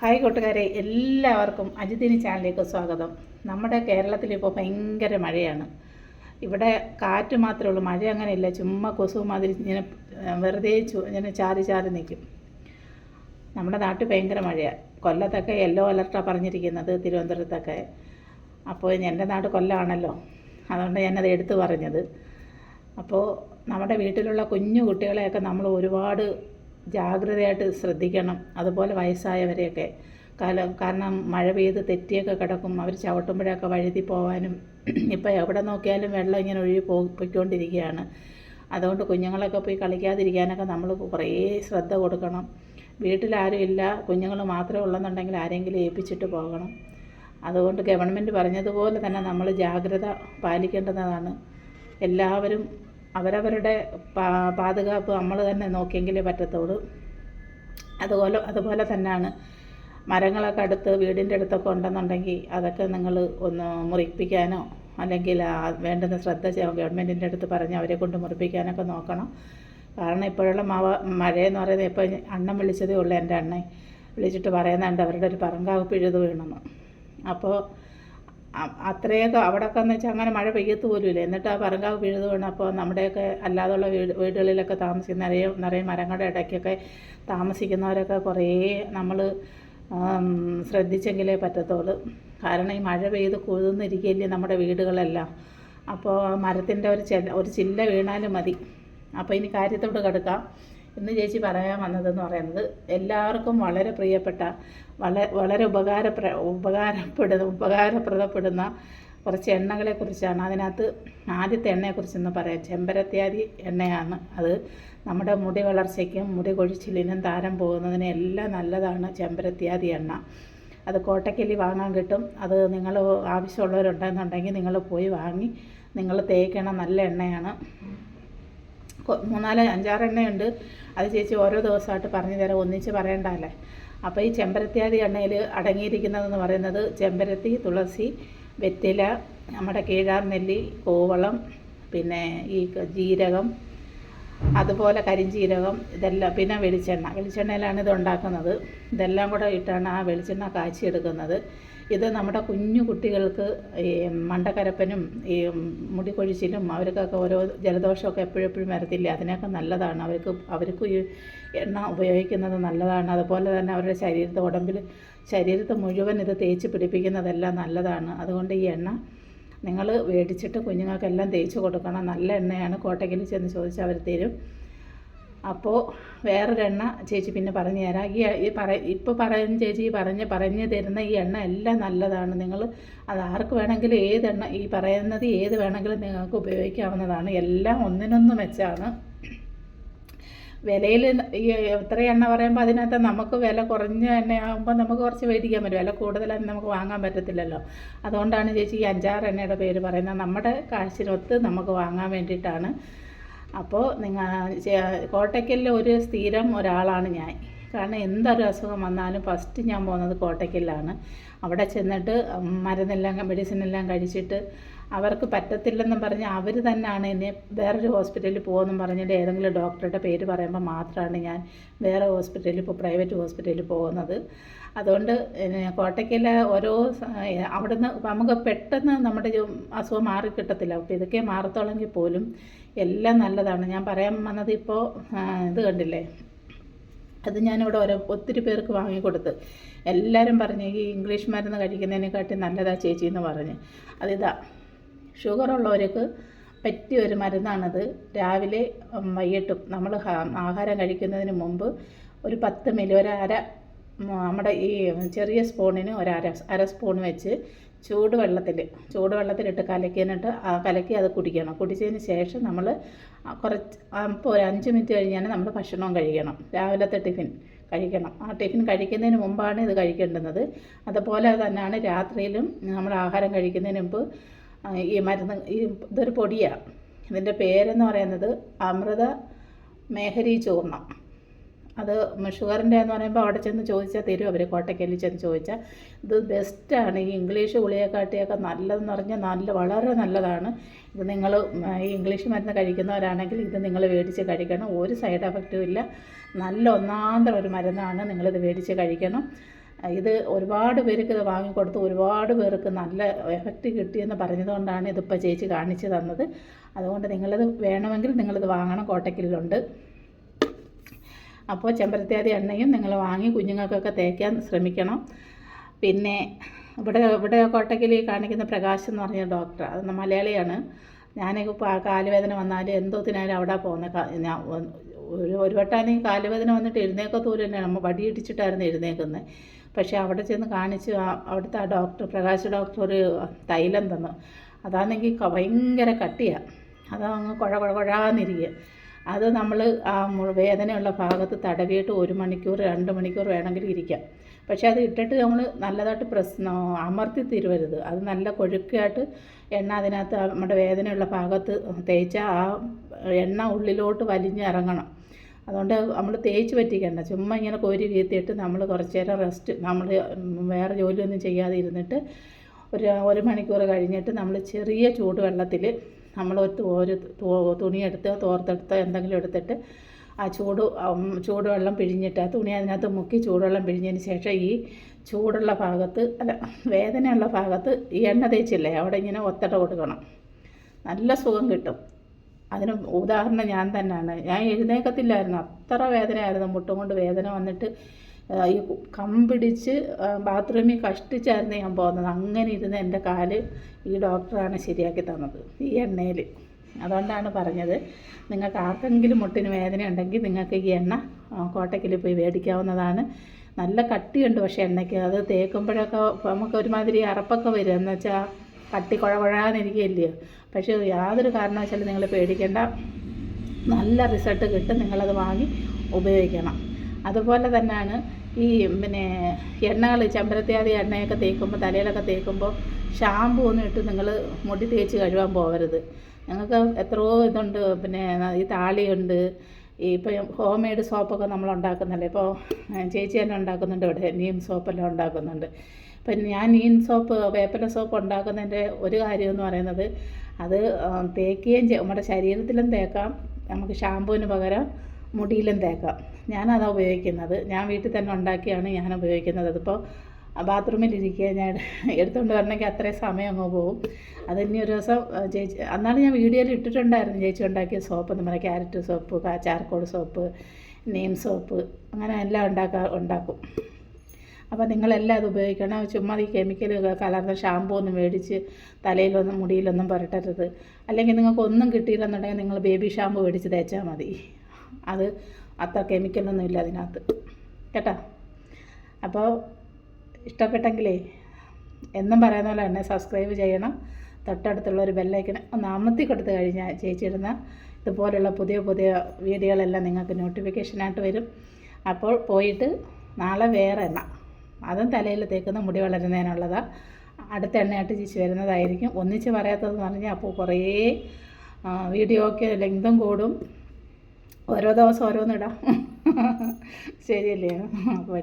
Hi കൂട്ടുകാരെ എല്ലാവർക്കും അജിതിനി ചാനലിലേക്ക് സ്വാഗതം. നമ്മുടെ കേരളത്തിൽ ഇപ്പോൾ ഭയങ്കര മഴയാണ്. ഇവിടെ കാറ്റ് മാത്രമേ ഉള്ളൂ മഴ അങ്ങനെയില്ല ചുമ്മാ കൊസു മാതിരി ഇങ്ങനെ വെറുതെ ഇങ്ങനെ ചാരി ചാരി നിൽക്കും നമ്മുടെ നാട്ടിൽ ഭയങ്കര മഴയാണ് കൊല്ലത്തൊക്കെ യെല്ലോ അലർട്ടാണ് പറഞ്ഞിരിക്കുന്നത് തിരുവനന്തപുരത്തൊക്കെ. അപ്പോൾ എന്റെ നാട് കൊല്ലമാണല്ലോ അതുകൊണ്ട് ഞാനത് എടുത്തു പറഞ്ഞത്. അപ്പോൾ നമ്മുടെ വീട്ടിലുള്ള കുഞ്ഞു കുട്ടികളെയൊക്കെ നമ്മൾ ഒരുപാട് ജാഗ്രതയായിട്ട് ശ്രദ്ധിക്കണം. അതുപോലെ വയസ്സായവരെയൊക്കെ കാലം കാരണം മഴ പെയ്ത് തെറ്റിയൊക്കെ കിടക്കും. അവർ ചവിട്ടുമ്പോഴൊക്കെ വഴുതി പോവാനും ഇപ്പോൾ എവിടെ നോക്കിയാലും വെള്ളം ഇങ്ങനെ ഒഴുകി പൊയ്ക്കൊണ്ടിരിക്കുകയാണ്. അതുകൊണ്ട് കുഞ്ഞുങ്ങളൊക്കെ പോയി കളിക്കാതിരിക്കാനൊക്കെ നമ്മൾ കുറേ ശ്രദ്ധ കൊടുക്കണം. വീട്ടിലാരും ഇല്ല. കുഞ്ഞുങ്ങൾ മാത്രമേ ഉള്ളെന്നുണ്ടെങ്കിൽ ആരെങ്കിലും ഏൽപ്പിച്ചിട്ട് പോകണം. അതുകൊണ്ട് ഗവൺമെന്റ് പറഞ്ഞതുപോലെ തന്നെ നമ്മൾ ജാഗ്രത പാലിക്കേണ്ടതാണ്. എല്ലാവരും അവരവരുടെ പാതുകാപ്പ് നമ്മൾ തന്നെ നോക്കിയെങ്കിലേ പറ്റത്തുള്ളൂ. അതുപോലെ അതുപോലെ തന്നെയാണ് മരങ്ങളൊക്കെ അടുത്ത് വീടിന്റെ അടുത്തൊക്കെ ഉണ്ടെന്നുണ്ടെങ്കിൽ അതൊക്കെ നിങ്ങൾ ഒന്ന് മുറിപ്പിക്കാനോ അല്ലെങ്കിൽ വേണ്ടുന്ന ശ്രദ്ധ ഗവൺമെന്റിന്റെ അടുത്ത് പറഞ്ഞ് അവരെ കൊണ്ട് മുറിപ്പിക്കാനൊക്കെ നോക്കണം. കാരണം ഇപ്പോഴുള്ള മഴ മഴയെന്ന് പറയുന്നത് ഇപ്പോൾ അണ്ണൻ വിളിച്ചതേ ഉള്ളൂ എന്റെ അണ്ണൻ. വിളിച്ചിട്ട് പറയുന്നുണ്ട് അവരുടെ ഒരു പറങ്കാവ് പിഴുതു വീണെന്ന്. അപ്പോൾ അത്രയൊക്കെ അവിടെയൊക്കെ എന്ന് വെച്ചാൽ അങ്ങനെ മഴ പെയ്യത്ത് പോലുമില്ല. എന്നിട്ട് ആ പറങ്കാവ് പിഴുതു വീണപ്പോൾ നമ്മുടെയൊക്കെ അല്ലാതുള്ള വീട് വീടുകളിലൊക്കെ താമസിക്കുന്ന നിറയെ നിറയെ മരങ്ങളുടെ ഇടയ്ക്കൊക്കെ താമസിക്കുന്നവരൊക്കെ കുറേ നമ്മൾ ശ്രദ്ധിച്ചെങ്കിലേ പറ്റത്തുള്ളൂ. കാരണം ഈ മഴ പെയ്ത് കുതിർന്നിരിക്കുകയല്ലേ നമ്മുടെ വീടുകളെല്ലാം. അപ്പോൾ മരത്തിന്റെ ഒരു ചെല്ല ഒരു ചില്ല വീണാലും മതി. അപ്പോൾ ഇനി കാര്യത്തോട് കിടക്കാം. ഇന്ന് ചേച്ചി പറയാൻ വന്നതെന്ന് പറയുന്നത് എല്ലാവർക്കും വളരെ പ്രിയപ്പെട്ട വളരെ വളരെ ഉപകാരപ്ര ഉപകാരപ്പെടുന്ന ഉപകാരപ്രദപ്പെടുന്ന കുറച്ച് എണ്ണകളെ കുറിച്ചാണ് അതിനകത്ത് ആദ്യത്തെ എണ്ണയെക്കുറിച്ചെന്ന് പറയാം. ചെമ്പരത്യാദി എണ്ണയാണ് അത്. നമ്മുടെ മുടി വളർച്ചയ്ക്കും മുടി കൊഴിച്ചിലിനും താരം പോകുന്നതിനും എല്ലാം നല്ലതാണ് ചെമ്പരത്യാദി എണ്ണ. അത് കോട്ടക്കല്ലി വാങ്ങാൻ കിട്ടും. അത് നിങ്ങൾ ആവശ്യമുള്ളവരുണ്ടെന്നുണ്ടെങ്കിൽ നിങ്ങൾ പോയി വാങ്ങി നിങ്ങൾ തേക്കണം നല്ല എണ്ണയാണ്. മൂന്നാൽ അഞ്ചാറ് ഉണ്ട് അത് ചേച്ചി ഓരോ ദിവസമായിട്ട് പറഞ്ഞു തരാം. ഒന്നിച്ച് പറയണ്ടല്ലേ? അപ്പോൾ ഈ ചെമ്പരത്തിയാതി എണ്ണയിൽ അടങ്ങിയിരിക്കുന്നതെന്ന് പറയുന്നത് ചെമ്പരത്തി തുളസി വെറ്റില നമ്മുടെ കീഴാർ നെല്ലി കോവളം പിന്നെ ഈ ജീരകം അതുപോലെ കരിഞ്ജീരകം ഇതെല്ലാം പിന്നെ വെളിച്ചെണ്ണ. വെളിച്ചെണ്ണയിലാണ് ഇത് ഉണ്ടാക്കുന്നത്. ഇതെല്ലാം കൂടെ ഇട്ടാണ് ആ വെളിച്ചെണ്ണ കാച്ചിയെടുക്കുന്നത്. ഇത് നമ്മുടെ കുഞ്ഞു കുട്ടികൾക്ക് ഈ മണ്ടക്കരപ്പനും ഈ മുടി കൊഴിച്ചിലും അവർക്കൊക്കെ ഓരോ ജലദോഷമൊക്കെ എപ്പോഴെപ്പോഴും വരത്തില്ലേ? അതിനൊക്കെ നല്ലതാണ്. അവർക്ക് അവർക്ക് ഈ എണ്ണ ഉപയോഗിക്കുന്നത് നല്ലതാണ്. അതുപോലെ തന്നെ അവരുടെ ശരീരത്തെ ഉടമ്പിൽ ശരീരത്തെ മുഴുവൻ ഇത് തേച്ച് പിടിപ്പിക്കുന്നതെല്ലാം നല്ലതാണ്. അതുകൊണ്ട് ഈ എണ്ണ നിങ്ങൾ മേടിച്ചിട്ട് കുഞ്ഞുങ്ങൾക്കെല്ലാം തേച്ച് കൊടുക്കണം. നല്ല എണ്ണയാണ്. കോട്ടയ്ക്കിൽ ചെന്ന് ചോദിച്ചാൽ അവർ തരും. അപ്പോൾ വേറൊരെണ്ണ ചേച്ചി പിന്നെ പറഞ്ഞു തരാം. ഈ പറ ഇപ്പോൾ പറയുന്ന ചേച്ചി പറഞ്ഞ് പറഞ്ഞു തരുന്ന ഈ എണ്ണ എല്ലാം നല്ലതാണ്. നിങ്ങൾ അത് ആർക്ക് വേണമെങ്കിലും ഏത് എണ്ണ ഈ പറയുന്നത് ഏത് വേണമെങ്കിലും നിങ്ങൾക്ക് ഉപയോഗിക്കാവുന്നതാണ്. എല്ലാം ഒന്നിനൊന്ന് മെച്ചാണ്. വിലയിൽ ഈ എത്ര എണ്ണ പറയുമ്പോൾ അതിനകത്ത് നമുക്ക് വില കുറഞ്ഞ എണ്ണയാകുമ്പോൾ നമുക്ക് കുറച്ച് മേടിക്കാൻ പറ്റും. വില കൂടുതലാണെങ്കിൽ നമുക്ക് വാങ്ങാൻ പറ്റത്തില്ലല്ലോ. അതുകൊണ്ടാണ് ചേച്ചി ഈ അഞ്ചാറ് എണ്ണയുടെ പേര് പറയുന്നത്. നമ്മുടെ കാശിനൊത്ത് നമുക്ക് വാങ്ങാൻ വേണ്ടിയിട്ടാണ് അപ്പോൾ നിങ്ങൾ കോട്ടയ്ക്കലിൽ ഒരു സ്ഥിരം ഒരാളാണ് ഞാൻ. കാരണം എന്തൊരു അസുഖം വന്നാലും ഫസ്റ്റ് ഞാൻ പോകുന്നത് കോട്ടയ്ക്കലിലാണ്. അവിടെ ചെന്നിട്ട് മരുന്നെല്ലാം മെഡിസിൻ എല്ലാം കഴിച്ചിട്ട് അവർക്ക് പറ്റത്തില്ലെന്നും പറഞ്ഞ് അവർ തന്നെയാണ് എന്നെ വേറൊരു ഹോസ്പിറ്റലിൽ പോകുമെന്നും പറഞ്ഞിട്ട് ഏതെങ്കിലും ഡോക്ടറുടെ പേര് പറയുമ്പോൾ മാത്രമാണ് ഞാൻ വേറെ ഹോസ്പിറ്റലിൽ ഇപ്പോൾ പ്രൈവറ്റ് ഹോസ്പിറ്റലിൽ പോകുന്നത്. അതുകൊണ്ട് കോട്ടയ്ക്കലെ ഓരോ അവിടുന്ന് നമുക്ക് പെട്ടെന്ന് നമ്മുടെ അസുഖം മാറി കിട്ടത്തില്ല. അപ്പോൾ ഇതൊക്കെ മാറത്തോളെങ്കിൽ പോലും എല്ലാം നല്ലതാണ്. ഞാൻ പറയാൻ വന്നത് ഇപ്പോൾ ഇത് കണ്ടില്ലേ? അത് ഞാനിവിടെ ഓരോ ഒത്തിരി പേർക്ക് വാങ്ങിക്കൊടുത്ത്. എല്ലാവരും പറഞ്ഞു ഈ ഇംഗ്ലീഷ് മരുന്ന് കഴിക്കുന്നതിനെക്കാട്ടി നല്ലതാ ചേച്ചി എന്ന് പറഞ്ഞ്. അതിതാ ഷുഗർ ഉള്ളവർക്ക് പറ്റിയ ഒരു മരുന്നാണത്. രാവിലെ വൈകിട്ടും നമ്മൾ ആഹാരം കഴിക്കുന്നതിന് മുമ്പ് ഒരു പത്ത് മില്ലി ഒരു അര നമ്മുടെ ഈ ചെറിയ സ്പൂണിന് ഒരു അര അര സ്പൂൺ വെച്ച് ചൂടുവെള്ളത്തിൽ ചൂടുവെള്ളത്തിലിട്ട് കലക്കിയിട്ട് ആ കലക്കി അത് കുടിക്കണം. കുടിച്ചതിന് ശേഷം നമ്മൾ കുറച്ച് അപ്പോൾ ഒരു അഞ്ച് മിനിറ്റ് കഴിഞ്ഞാൽ നമ്മൾ ഭക്ഷണവും കഴിക്കണം. രാവിലത്തെ ടിഫിൻ കഴിക്കണം. ആ ടിഫിൻ കഴിക്കുന്നതിന് മുമ്പാണ് ഇത് കഴിക്കേണ്ടുന്നത്. അതുപോലെ തന്നെയാണ് രാത്രിയിലും നമ്മൾ ആഹാരം കഴിക്കുന്നതിന് മുമ്പ് ഈ മരുന്ന് ഈ ഇതൊരു പൊടിയാണ്. ഇതിന്റെ പേരെന്ന് പറയുന്നത് അമൃത മേഹരി ചൂർണം അത് ഷുഗറിന്റെ എന്ന് പറയുമ്പോൾ അവിടെ ചെന്ന് ചോദിച്ചാൽ തരും. അവർ കോട്ടക്കല്ലിൽ ചെന്ന് ചോദിച്ചാൽ ഇത് ബെസ്റ്റാണ് ഈ ഇംഗ്ലീഷ് ഗുളികക്കാട്ടിയൊക്കെ നല്ലതെന്ന് പറഞ്ഞാൽ നല്ല വളരെ നല്ലതാണ്. ഇത് നിങ്ങൾ ഈ ഇംഗ്ലീഷ് മരുന്ന് കഴിക്കുന്നവരാണെങ്കിൽ ഇത് നിങ്ങൾ മേടിച്ച് കഴിക്കണം. ഒരു സൈഡ് എഫക്റ്റും ഇല്ല. നല്ല ഒന്നാന്തരം ഒരു മരുന്നാണ് നിങ്ങളിത് മേടിച്ച് കഴിക്കണം. ഇത് ഒരുപാട് പേർക്ക് ഇത് വാങ്ങിക്കൊടുത്ത് ഒരുപാട് പേർക്ക് നല്ല എഫക്റ്റ് കിട്ടിയെന്ന് പറഞ്ഞതുകൊണ്ടാണ് ഇതിപ്പോൾ ചേച്ചി കാണിച്ചു തന്നത്. അതുകൊണ്ട് നിങ്ങളിത് വേണമെങ്കിൽ നിങ്ങളിത് വാങ്ങണം. കോട്ടക്കലിലുണ്ട്. അപ്പോൾ ചെമ്പരത്തിയാതി എണ്ണയും നിങ്ങൾ വാങ്ങി കുഞ്ഞുങ്ങൾക്കൊക്കെ തേക്കാൻ ശ്രമിക്കണം. പിന്നെ ഇവിടെ ഇവിടെ കോട്ടക്കിൽ കാണിക്കുന്ന പ്രകാശ് എന്ന് പറഞ്ഞ ഡോക്ടർ അത് മലയാളിയാണ്. ഞാനൊക്കെ ഇപ്പോൾ കാലുവേദന വന്നാൽ എന്തോത്തിനായാലും അവിടെ പോകുന്ന ഞാൻ ഒരു ഒരു വട്ടാണ് ഈ കാലുവേദന വന്നിട്ട് എഴുന്നേക്കത്തൂര് തന്നെയാണ്. നമ്മൾ വടിയിടിച്ചിട്ടായിരുന്നു എഴുന്നേക്കുന്നത് പക്ഷേ അവിടെ ചെന്ന് കാണിച്ച് അവിടുത്തെ ആ ഡോക്ടർ പ്രകാശ് ഡോക്ടർ ഒരു തൈലം തന്നു. അതാണെങ്കിൽ ഭയങ്കര കട്ടിയാണ് അതങ്ങ് കുഴ കുഴ കുഴാന്നിരിക്കുക അത് നമ്മൾ ആ വേദനയുള്ള ഭാഗത്ത് തടവിയിട്ട് ഒരു മണിക്കൂർ രണ്ട് മണിക്കൂർ വേണമെങ്കിൽ ഇരിക്കാം. പക്ഷേ അത് ഇട്ടിട്ട് നമ്മൾ നല്ലതായിട്ട് പ്രസ് അമർത്തി തരുവരുത്. അത് നല്ല കൊഴുക്കായിട്ട് എണ്ണ അതിനകത്ത് നമ്മുടെ വേദനയുള്ള ഭാഗത്ത് തേച്ചാൽ ആ എണ്ണ ഉള്ളിലോട്ട് വലിഞ്ഞിറങ്ങണം അതുകൊണ്ട് നമ്മൾ തേച്ച് പറ്റിക്കണ്ട. ചുമ്മാ ഇങ്ങനെ കോരി വീഴ്ത്തിയിട്ട് നമ്മൾ കുറച്ച് നേരം റെസ്റ്റ് നമ്മൾ വേറെ ജോലിയൊന്നും ചെയ്യാതെ ഇരുന്നിട്ട് ഒരു ഒരു മണിക്കൂർ കഴിഞ്ഞിട്ട് നമ്മൾ ചെറിയ ചൂടുവെള്ളത്തിൽ നമ്മൾ ഒരു ഒരു തുണിയെടുത്ത് തോർത്തെടുത്തോ എന്തെങ്കിലും എടുത്തിട്ട് ആ ചൂട് ചൂടുവെള്ളം പിഴിഞ്ഞിട്ട് ആ തുണി അതിനകത്ത് മുക്കി ചൂടുവെള്ളം പിഴിഞ്ഞതിന് ശേഷം ഈ ചൂടുള്ള ഭാഗത്ത് അല്ല വേദനയുള്ള ഭാഗത്ത് ഈ എണ്ണ തേച്ചില്ലേ അവിടെ ഇങ്ങനെ ഒത്തട കൊടുക്കണം. നല്ല സുഖം കിട്ടും. അതിന് ഉദാഹരണം ഞാൻ തന്നെയാണ്. ഞാൻ എഴുന്നേക്കത്തില്ലായിരുന്നു. അത്ര വേദനയായിരുന്നു. മുട്ടും കൊണ്ട് വേദന വന്നിട്ട് ഈ കമ്പിടിച്ച് ബാത്റൂമിൽ കഷ്ടിച്ചായിരുന്നു ഞാൻ പോകുന്നത്. അങ്ങനെ ഇരുന്ന് എന്റെ കാൽ ഈ ഡോക്ടറാണ് ശരിയാക്കി തന്നത് ഈ എണ്ണയിൽ. അതുകൊണ്ടാണ് പറഞ്ഞത് നിങ്ങൾക്ക് ആർക്കെങ്കിലും മുട്ടിന് വേദന ഉണ്ടെങ്കിൽ നിങ്ങൾക്ക് ഈ എണ്ണ കോട്ടയ്ക്കിൽ പോയി മേടിക്കാവുന്നതാണ്. നല്ല കട്ടിയുണ്ട് പക്ഷേ എണ്ണയ്ക്ക്. അത് തേക്കുമ്പോഴൊക്കെ നമുക്ക് ഒരുമാതിരി അറപ്പൊക്കെ വരും. എന്ന് വെച്ചാൽ കട്ടി കുഴ കുഴാന്നിരിക്കുകയല്ലയോ പക്ഷേ യാതൊരു കാരണവശാലും നിങ്ങൾ പേടിക്കേണ്ട. നല്ല റിസൾട്ട് കിട്ടും. നിങ്ങളത് വാങ്ങി ഉപയോഗിക്കണം. അതുപോലെ തന്നെയാണ് ഈ പിന്നെ എണ്ണകൾ ചെമ്പരത്തിയാതി എണ്ണയൊക്കെ തേക്കുമ്പോൾ തലയിലൊക്കെ തേക്കുമ്പോൾ ഷാമ്പു ഒന്നും ഇട്ട് നിങ്ങൾ മുടി തേച്ച് കഴുകാൻ പോകരുത് ഞങ്ങൾക്ക് എത്രയോ ഇതുണ്ട് പിന്നെ ഈ താളിയുണ്ട്. ഈ ഇപ്പം ഹോം മെയ്ഡ് സോപ്പൊക്കെ നമ്മൾ ഉണ്ടാക്കുന്നല്ലേ ഇപ്പോൾ ചേച്ചി തന്നെ ഉണ്ടാക്കുന്നുണ്ട് ഇവിടെ നീം സോപ്പെല്ലാം ഉണ്ടാക്കുന്നുണ്ട്. ഇപ്പം ഞാൻ നീം സോപ്പ് വേപ്പില സോപ്പ് ഉണ്ടാക്കുന്നതിന്റെ ഒരു കാര്യം എന്ന് പറയുന്നത് അത് തേക്കുകയും നമ്മുടെ ശരീരത്തിലും തേക്കാം. നമുക്ക് ഷാമ്പുവിന് പകരം മുടിയിലും തേക്കാം. ഞാനതാണ് ഉപയോഗിക്കുന്നത്. ഞാൻ വീട്ടിൽ തന്നെ ഉണ്ടാക്കിയാണ് ഞാൻ ഉപയോഗിക്കുന്നത്. അതിപ്പോൾ ബാത്റൂമിലിരിക്കുക ഞാൻ എടുത്തുകൊണ്ട് വരണമെങ്കിൽ അത്രയും സമയം അങ്ങ് പോകും അത് ഇനി ഒരു ദിവസം ചേച്ചി അന്നാണ് ഞാൻ വീഡിയോയിൽ ഇട്ടിട്ടുണ്ടായിരുന്നു ചേച്ചി ഉണ്ടാക്കിയ സോപ്പ് നമ്മുടെ carrot soap charcoal soap neem soap അങ്ങനെ എല്ലാം ഉണ്ടാക്കാ ഉണ്ടാക്കും. അപ്പോൾ നിങ്ങളെല്ലാം അത് ഉപയോഗിക്കണം. ചുമ്മാ ഈ കെമിക്കൽ കലർന്ന ഷാമ്പു ഒന്നും മേടിച്ച് തലയിലൊന്നും മുടിയിലൊന്നും പുരട്ടരുത്. അല്ലെങ്കിൽ നിങ്ങൾക്ക് ഒന്നും കിട്ടിയില്ലെന്നുണ്ടെങ്കിൽ നിങ്ങൾ ബേബി ഷാമ്പു മേടിച്ച് തേച്ചാൽ മതി. അത് അത്ര കെമിക്കലൊന്നും ഇല്ല അതിനകത്ത്. കേട്ടോ? അപ്പോൾ ഇഷ്ടപ്പെട്ടെങ്കിലേ എന്നും പറയുന്ന പോലെ തന്നെ സബ്സ്ക്രൈബ് ചെയ്യണം. തൊട്ടടുത്തുള്ള ഒരു ബെല്ലൈക്കൺ ഒന്ന് അമർത്തി കൊടുത്തു കഴിഞ്ഞാൽ ചേച്ചിയിടുന്ന ഇതുപോലുള്ള പുതിയ പുതിയ വീഡിയോകളെല്ലാം നിങ്ങൾക്ക് നോട്ടിഫിക്കേഷനായിട്ട് വരും. അപ്പോൾ പോയിട്ട് നാളെ വേറെ എണ്ണ. അതും തലയിൽ തേക്കുന്ന മുടി വളരുന്നതിനുള്ളതാണ് അടുത്ത എണ്ണയായിട്ട് ചേച്ചി വരുന്നതായിരിക്കും. ഒന്നിച്ച് പറയാത്തതെന്ന് പറഞ്ഞാൽ അപ്പോൾ കുറേ വീഡിയോ ഒക്കെ ലെങ്തും കൂടും. ഓരോ ദിവസം ഓരോന്നിടാം. ശരിയല്ലേ? അപ്പോൾ